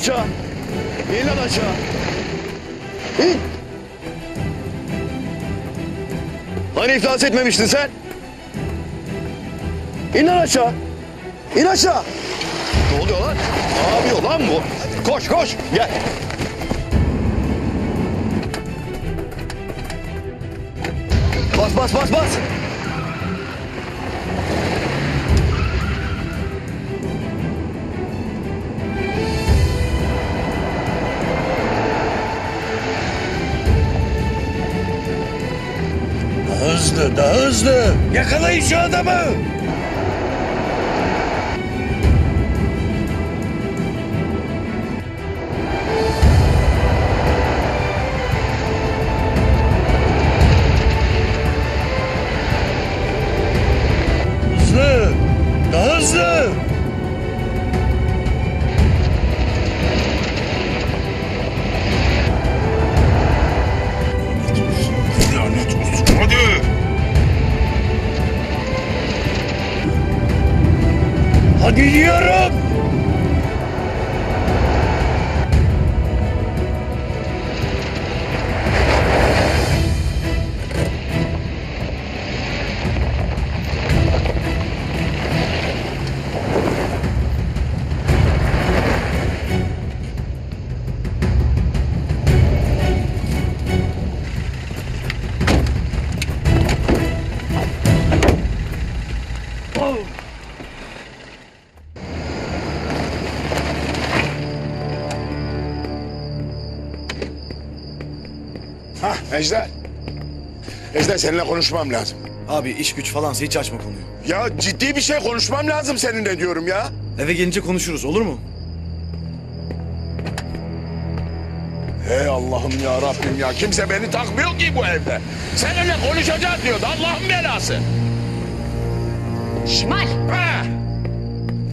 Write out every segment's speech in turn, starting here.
aşağı. İn lan aşağı. İn. Hani iflas etmemiştin sen? İn lan aşağı. İn aşağı. Ne oluyor lan? Ne yapıyor lan bu? Koş koş gel. Bas bas bas bas. Hızlı, daha hızlı. Yakalayın şu adamı. Hadi Hah Ejder. Ejder seninle konuşmam lazım. Abi iş güç falansa hiç açma konuyu. Ya ciddi bir şey konuşmam lazım seninle diyorum ya. Eve gelince konuşuruz olur mu? Hey Allah'ım ya Rabbim ya. Kimse beni takmıyor ki bu evde. Seninle konuşacağız diyordu Allah'ın belası. Şimal, Ha.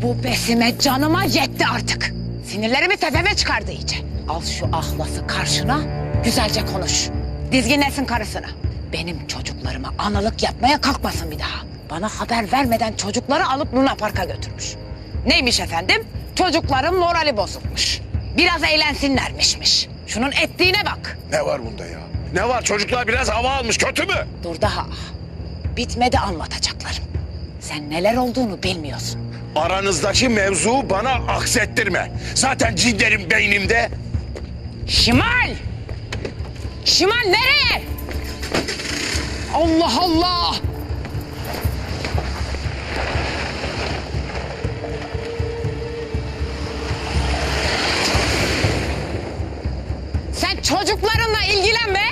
bu besime canıma yetti artık. Sinirlerimi tepeme çıkardı iyice. Al şu ahlası karşına, güzelce konuş. Dizginlesin karısını. Benim çocuklarıma analık yapmaya kalkmasın bir daha. Bana haber vermeden çocukları alıp Luna Park'a götürmüş. Neymiş efendim? Çocukların morali bozulmuş. Biraz eğlensinlermişmiş. Şunun ettiğine bak. Ne var bunda ya? Ne var çocuklar biraz hava almış kötü mü? Dur daha. Bitmedi anlatacaklarım. Sen neler olduğunu bilmiyorsun. Aranızdaki mevzu bana aksettirme. Zaten cinlerim beynimde. Şimal! Şimal nereye? Allah Allah! Sen çocuklarınla ilgilenme.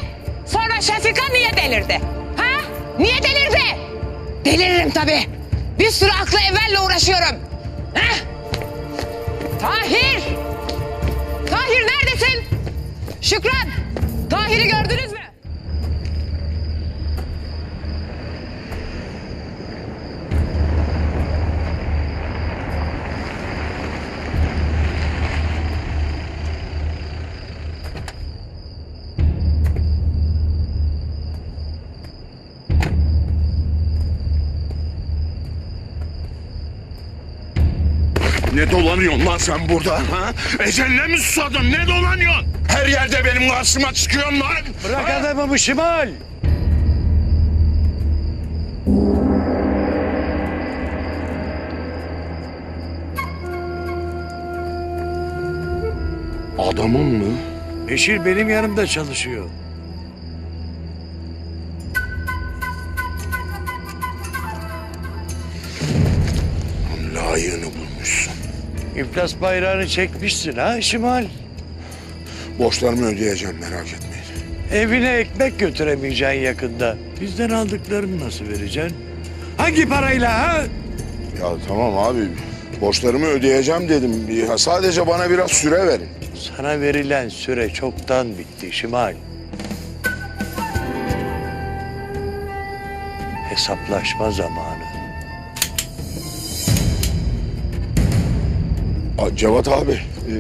Sonra Şefika niye delirdi? Ha? Niye delirdi? Deliririm tabii. Bir sürü aklı evvelle uğraşıyorum. Ha? Tahir! Tahir neredesin? Şükran! Tahir'i gördünüz mü? Ne dolanıyorsun lan sen burada? Ha? Eceline mi susadın? Ne dolanıyorsun? Her yerde benim karşıma çıkıyorsun lan. Bırak adamı bu Şimal. Adamın mı? Beşir benim yanımda çalışıyor. Layığını bulmuşsun. İflas bayrağını çekmişsin ha Şimal. Borçlarımı ödeyeceğim merak etmeyin. Evine ekmek götüremeyeceksin yakında. Bizden aldıklarını nasıl vereceksin? Hangi parayla ha? Ya tamam abi. Borçlarımı ödeyeceğim dedim. Ya sadece bana biraz süre verin. Sana verilen süre çoktan bitti Şimal. Hesaplaşma zamanı. Cevat abi. e,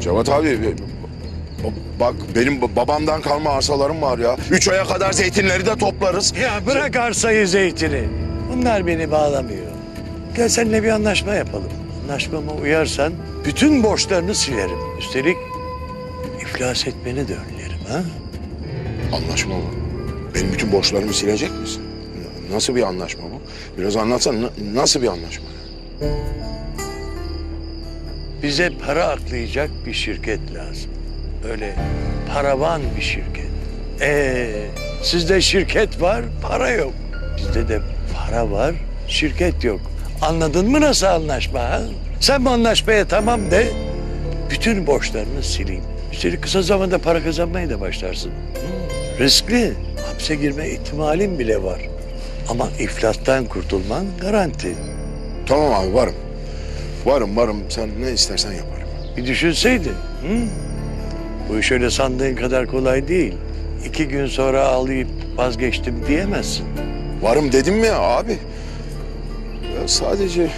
Cevat abi. e, Bak benim babamdan kalma arsalarım var ya. Üç aya kadar zeytinleri de toplarız. Ya bırak arsayı zeytini. Bunlar beni bağlamıyor. Gel seninle bir anlaşma yapalım. Anlaşmama uyarsan bütün borçlarını silerim. Üstelik iflas etmeni de önlerim ha? Anlaşma mı? Benim bütün borçlarımı silecek misin? Nasıl bir anlaşma bu? Biraz anlatsan na- nasıl bir anlaşma? Bize para aklayacak bir şirket lazım. Öyle paravan bir şirket. Ee, sizde şirket var, para yok. Bizde de para var, şirket yok. Anladın mı nasıl anlaşma ha? Sen bu anlaşmaya tamam de, bütün borçlarını sileyim. Üstelik kısa zamanda para kazanmaya da başlarsın. Hı, riskli. Hapse girme ihtimalin bile var. Ama iflastan kurtulman garanti. Tamam abi varım. Varım varım. Sen ne istersen yaparım. Bir düşünseydin. Hı? Bu iş öyle sandığın kadar kolay değil. İki gün sonra ağlayıp vazgeçtim diyemezsin. Varım dedim mi abi? Ya sadece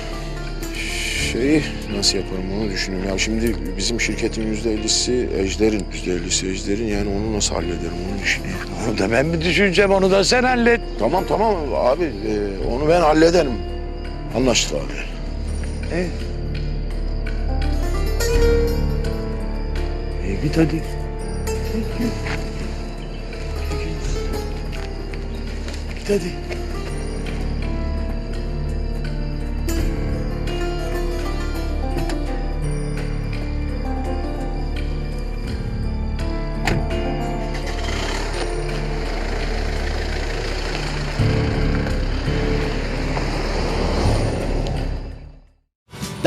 şeyi nasıl yaparım onu düşünüyorum. Ya şimdi bizim şirketin yüzde ellisi Ejder'in. Yüzde ellisi Ejder'in yani onu nasıl hallederim onu düşünüyorum. Onu da ben mi düşüneceğim onu da sen hallet. Tamam tamam abi e, onu ben hallederim. Anlaştık abi. E? E git hadi. Git, git. Git hadi.